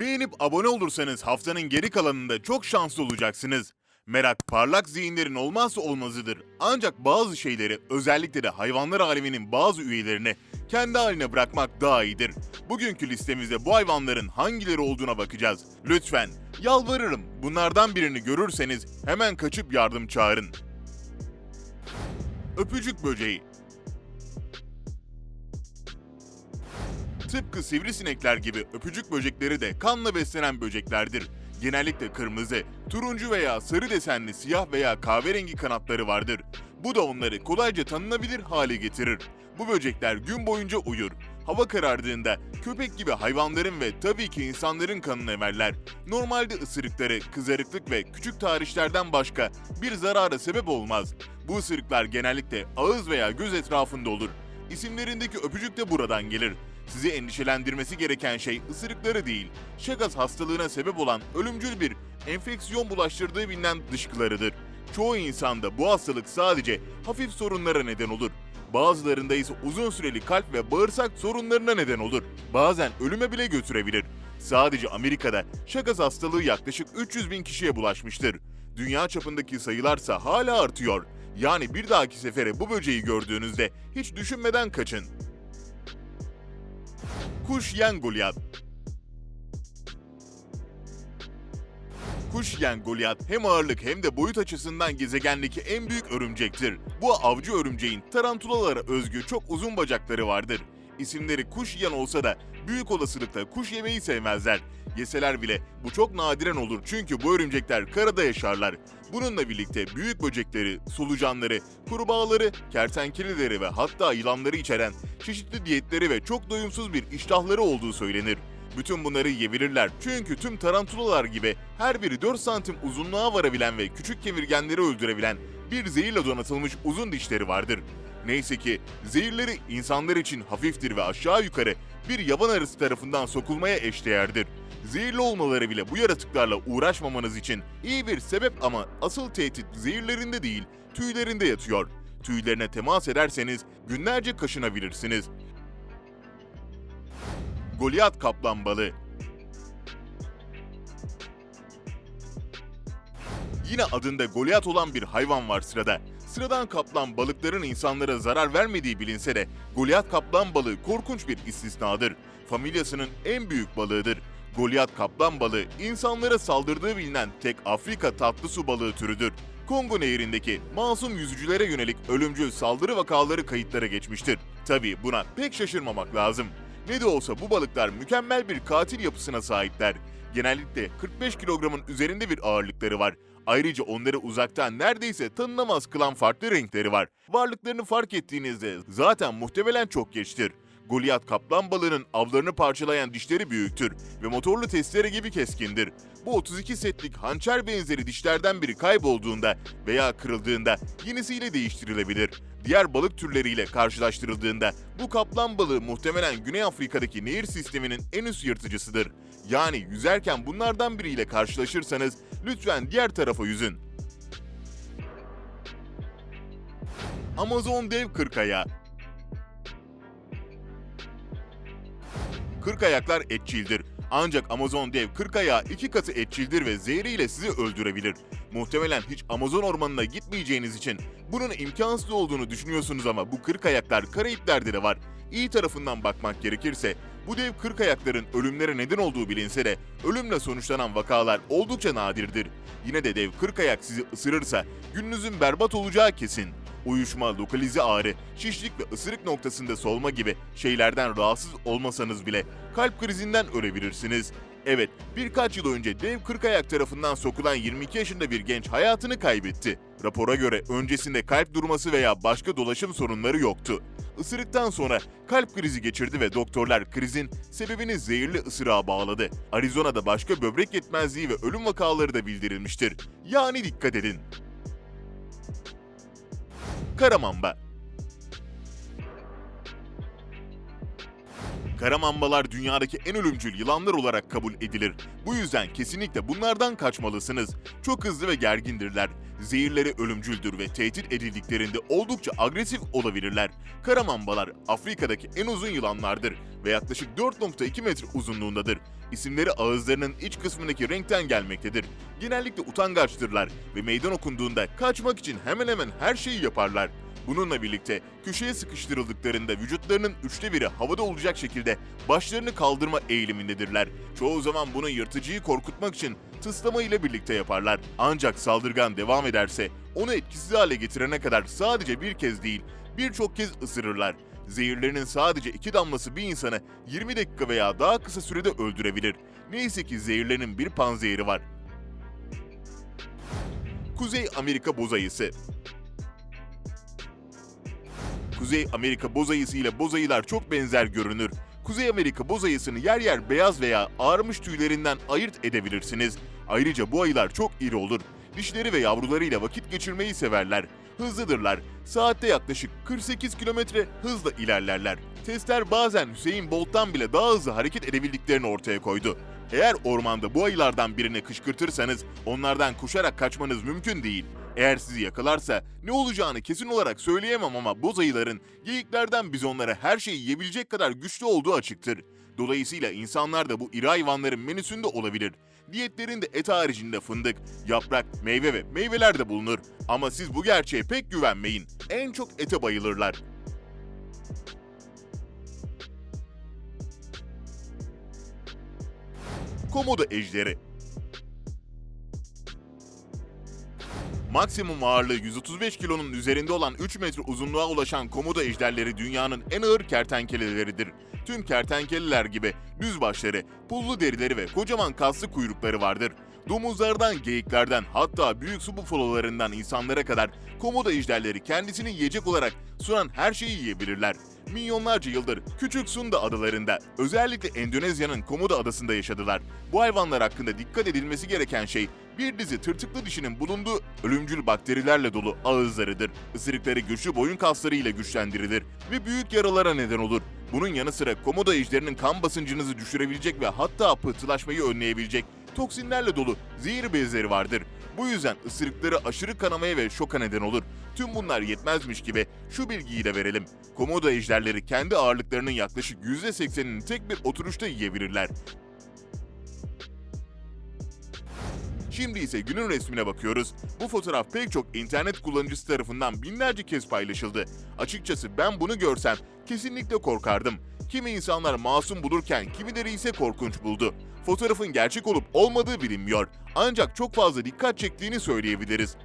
Beğenip abone olursanız haftanın geri kalanında çok şanslı olacaksınız. Merak parlak zihinlerin olmazsa olmazıdır. Ancak bazı şeyleri özellikle de hayvanlar aleminin bazı üyelerini kendi haline bırakmak daha iyidir. Bugünkü listemizde bu hayvanların hangileri olduğuna bakacağız. Lütfen yalvarırım bunlardan birini görürseniz hemen kaçıp yardım çağırın. Öpücük böceği Tıpkı sivrisinekler gibi öpücük böcekleri de kanla beslenen böceklerdir. Genellikle kırmızı, turuncu veya sarı desenli siyah veya kahverengi kanatları vardır. Bu da onları kolayca tanınabilir hale getirir. Bu böcekler gün boyunca uyur. Hava karardığında köpek gibi hayvanların ve tabii ki insanların kanını emerler. Normalde ısırıkları, kızarıklık ve küçük tarihlerden başka bir zarara sebep olmaz. Bu ısırıklar genellikle ağız veya göz etrafında olur. İsimlerindeki öpücük de buradan gelir. Sizi endişelendirmesi gereken şey ısırıkları değil, Chagas hastalığına sebep olan ölümcül bir enfeksiyon bulaştırdığı bilinen dışkılarıdır. Çoğu insanda bu hastalık sadece hafif sorunlara neden olur. Bazılarında ise uzun süreli kalp ve bağırsak sorunlarına neden olur. Bazen ölüme bile götürebilir. Sadece Amerika'da Chagas hastalığı yaklaşık 300 bin kişiye bulaşmıştır. Dünya çapındaki sayılarsa hala artıyor. Yani bir dahaki sefere bu böceği gördüğünüzde hiç düşünmeden kaçın. Kuş yiyen Goliath Kuş yiyen Goliath hem ağırlık hem de boyut açısından gezegendeki en büyük örümcektir. Bu avcı örümceğin tarantulalara özgü çok uzun bacakları vardır. İsimleri kuş yiyen olsa da büyük olasılıkla kuş yemeyi sevmezler. Yeseler bile bu çok nadiren olur çünkü bu örümcekler karada yaşarlar. Bununla birlikte büyük böcekleri, solucanları, kurbağaları, kertenkeleleri ve hatta yılanları içeren çeşitli diyetleri ve çok doyumsuz bir iştahları olduğu söylenir. Bütün bunları yiyebilirler çünkü tüm tarantulalar gibi her biri 4 santim uzunluğa varabilen ve küçük kemirgenleri öldürebilen bir zehirle donatılmış uzun dişleri vardır. Neyse ki zehirleri insanlar için hafiftir ve aşağı yukarı bir yaban arısı tarafından sokulmaya eşdeğerdir. Zehirli olmaları bile bu yaratıklarla uğraşmamanız için iyi bir sebep ama asıl tehdit zehirlerinde değil, tüylerinde yatıyor. Tüylerine temas ederseniz günlerce kaşınabilirsiniz. Goliath kaplan balığı Yine adında Goliath olan bir hayvan var sırada. Sıradan kaplan balıkların insanlara zarar vermediği bilinse de Goliath kaplan balığı korkunç bir istisnadır. Familyasının en büyük balığıdır. Goliath kaplan balığı insanlara saldırdığı bilinen tek Afrika tatlı su balığı türüdür. Kongo Nehri'ndeki masum yüzücülere yönelik ölümcül saldırı vakaları kayıtlara geçmiştir. Tabii buna pek şaşırmamak lazım. Ne de olsa bu balıklar mükemmel bir katil yapısına sahipler. Genellikle 45 kilogramın üzerinde bir ağırlıkları var. Ayrıca onları uzaktan neredeyse tanınamaz kılan farklı renkleri var. Varlıklarını fark ettiğinizde zaten muhtemelen çok geçtir. Goliath kaplan balığının avlarını parçalayan dişleri büyüktür ve motorlu testere gibi keskindir. Bu 32 setlik hançer benzeri dişlerden biri kaybolduğunda veya kırıldığında yenisiyle değiştirilebilir. Diğer balık türleriyle karşılaştırıldığında bu kaplan balığı muhtemelen Güney Afrika'daki nehir sisteminin en üst yırtıcısıdır. Yani yüzerken bunlardan biriyle karşılaşırsanız lütfen diğer tarafa yüzün. Amazon dev kırkaya Kırk ayaklar etçildir. Ancak Amazon dev kırk ayağı iki katı etçildir ve zehriyle sizi öldürebilir. Muhtemelen hiç Amazon ormanına gitmeyeceğiniz için bunun imkansız olduğunu düşünüyorsunuz ama bu kırk ayaklar Karayipler'de de var. İyi tarafından bakmak gerekirse bu dev kırk ayakların ölümlere neden olduğu bilinse de ölümle sonuçlanan vakalar oldukça nadirdir. Yine de dev kırk ayak sizi ısırırsa gününüzün berbat olacağı kesin. Uyuşma, lokalize ağrı, şişlik ve ısırık noktasında solma gibi şeylerden rahatsız olmasanız bile kalp krizinden ölebilirsiniz. Evet, birkaç yıl önce dev kırkayak tarafından sokulan 22 yaşında bir genç hayatını kaybetti. Rapora göre öncesinde kalp durması veya başka dolaşım sorunları yoktu. Isırıktan sonra kalp krizi geçirdi ve doktorlar krizin sebebini zehirli ısırığa bağladı. Arizona'da başka böbrek yetmezliği ve ölüm vakaları da bildirilmiştir. Yani dikkat edin. Karamamba Karamambalar dünyadaki en ölümcül yılanlar olarak kabul edilir. Bu yüzden kesinlikle bunlardan kaçmalısınız. Çok hızlı ve gergindirler. Zehirleri ölümcüldür ve tehdit edildiklerinde oldukça agresif olabilirler. Karamambalar Afrika'daki en uzun yılanlardır ve yaklaşık 4.2 metre uzunluğundadır. İsimleri ağızlarının iç kısmındaki renkten gelmektedir. Genellikle utangaçtırlar ve meydan okunduğunda kaçmak için hemen hemen her şeyi yaparlar. Bununla birlikte köşeye sıkıştırıldıklarında vücutlarının üçte biri havada olacak şekilde başlarını kaldırma eğilimindedirler. Çoğu zaman bunu yırtıcıyı korkutmak için tıslama ile birlikte yaparlar. Ancak saldırgan devam ederse onu etkisiz hale getirene kadar sadece bir kez değil birçok kez ısırırlar. Zehirlerinin sadece iki damlası bir insanı 20 dakika veya daha kısa sürede öldürebilir. Neyse ki zehirlerinin bir panzehiri var. Kuzey Amerika boz ayısı Kuzey Amerika boz ayısı ile boz ayılar çok benzer görünür. Kuzey Amerika boz ayısını yer yer beyaz veya ağarmış tüylerinden ayırt edebilirsiniz. Ayrıca bu ayılar çok iri olur. Dişleri ve yavrularıyla vakit geçirmeyi severler. Hızlıdırlar. Saatte yaklaşık 48 kilometre hızla ilerlerler. Testler bazen Hüseyin Bolt'tan bile daha hızlı hareket edebildiklerini ortaya koydu. Eğer ormanda bu ayılardan birini kışkırtırsanız onlardan koşarak kaçmanız mümkün değil. Eğer sizi yakalarsa ne olacağını kesin olarak söyleyemem ama boz ayıların geyiklerden bizonlara her şeyi yiyebilecek kadar güçlü olduğu açıktır. Dolayısıyla insanlar da bu iri hayvanların menüsünde olabilir. Diyetlerinde et haricinde fındık, yaprak, meyve ve meyveler de bulunur. Ama siz bu gerçeğe pek güvenmeyin. En çok ete bayılırlar. Komodo ejderi Maksimum ağırlığı 135 kilonun üzerinde olan 3 metre uzunluğa ulaşan komodo ejderleri dünyanın en ağır kertenkeleleridir. Tüm kertenkeleler gibi düz başları, pullu derileri ve kocaman kaslı kuyrukları vardır. Domuzlardan, geyiklerden hatta büyük su bufalolarından insanlara kadar komodo ejderleri kendisini yiyecek olarak sunan her şeyi yiyebilirler. Milyonlarca yıldır Küçük Sunda adalarında, özellikle Endonezya'nın Komodo adasında yaşadılar. Bu hayvanlar hakkında dikkat edilmesi gereken şey bir dizi tırtıklı dişinin bulunduğu ölümcül bakterilerle dolu ağızlarıdır. Isırıkları güçlü boyun kasları ile güçlendirilir ve büyük yaralara neden olur. Bunun yanı sıra komodo ejderinin kan basıncınızı düşürebilecek ve hatta pıhtılaşmayı önleyebilecek toksinlerle dolu zehir bezleri vardır. Bu yüzden ısırıkları aşırı kanamaya ve şoka neden olur. Tüm bunlar yetmezmiş gibi şu bilgiyi de verelim. Komodo ejderleri kendi ağırlıklarının yaklaşık %80'ini tek bir oturuşta yiyebilirler. Şimdi ise günün resmine bakıyoruz. Bu fotoğraf pek çok internet kullanıcısı tarafından binlerce kez paylaşıldı. Açıkçası ben bunu görsem kesinlikle korkardım. Kimi insanlar masum bulurken kimileri ise korkunç buldu. Fotoğrafın gerçek olup olmadığı bilinmiyor. Ancak çok fazla dikkat çektiğini söyleyebiliriz.